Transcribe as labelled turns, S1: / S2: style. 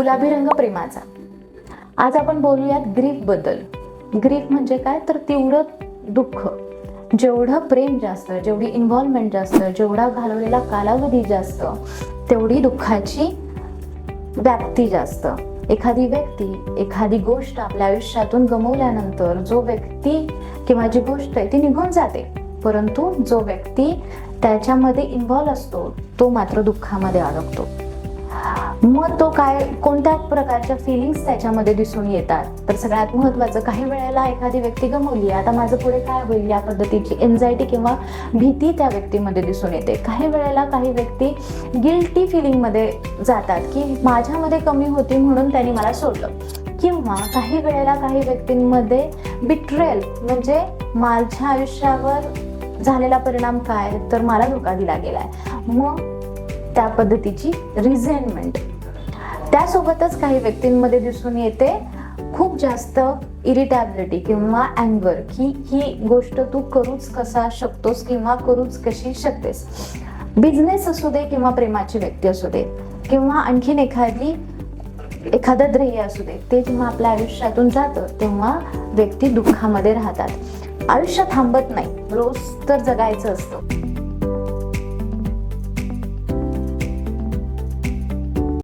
S1: गुलाबी रंग प्रेमाचा. आज आपण बोलूयात ग्रीफबद्दल. ग्रीफ म्हणजे काय? तर तेवढं दुःख. जेवढं प्रेम जास्त जेवढी इन्व्हॉल्वमेंट जास्त जेवढा घालवलेला कालावधी जास्त तेवढी दुःखाची व्याप्ती जास्त. एखादी व्यक्ती एखादी गोष्ट आपल्या आयुष्यातून गमवल्यानंतर जो व्यक्ती किंवा जी गोष्ट आहे ती निघून जाते. परंतु जो व्यक्ती त्याच्यामध्ये इन्व्हॉल्व असतो तो मात्र दुःखामध्ये अडकतो. मग तो काय कोणत्या प्रकारच्या फिलिंग्स त्याच्यामध्ये दिसून येतात? तर सगळ्यात महत्त्वाचं काही वेळेला एखादी व्यक्ती गमवली आता माझं पुढे काय होईल या पद्धतीची एन्झायटी किंवा भीती त्या व्यक्तीमध्ये दिसून येते. काही वेळेला काही व्यक्ती गिल्टी फिलिंगमध्ये जातात की माझ्यामध्ये कमी होती म्हणून त्यांनी मला सोडलं. किंवा काही वेळेला काही व्यक्तींमध्ये बिट्रेल म्हणजे माझ्या आयुष्यावर झालेला परिणाम काय तर मला धोका दिला गेलाय. मग त्या पद्धतीची रिझेनमेंट त्यासोबतच काही व्यक्तींमध्ये दिसून येते खूप जास्त इरिटॅबिलिटी किंवा अँगर की ही गोष्ट तू करूच कसा शकतोस किंवा करूच कशी शकतेस. बिझनेस असू दे किंवा प्रेमाची व्यक्ती असू दे किंवा आणखीन एखादी एखादं ध्येय असू दे ते जेव्हा आपल्या आयुष्यातून जातं तेव्हा व्यक्ती दुःखामध्ये राहतात. आयुष्य थांबत नाही रोज तर जगायचं असतं.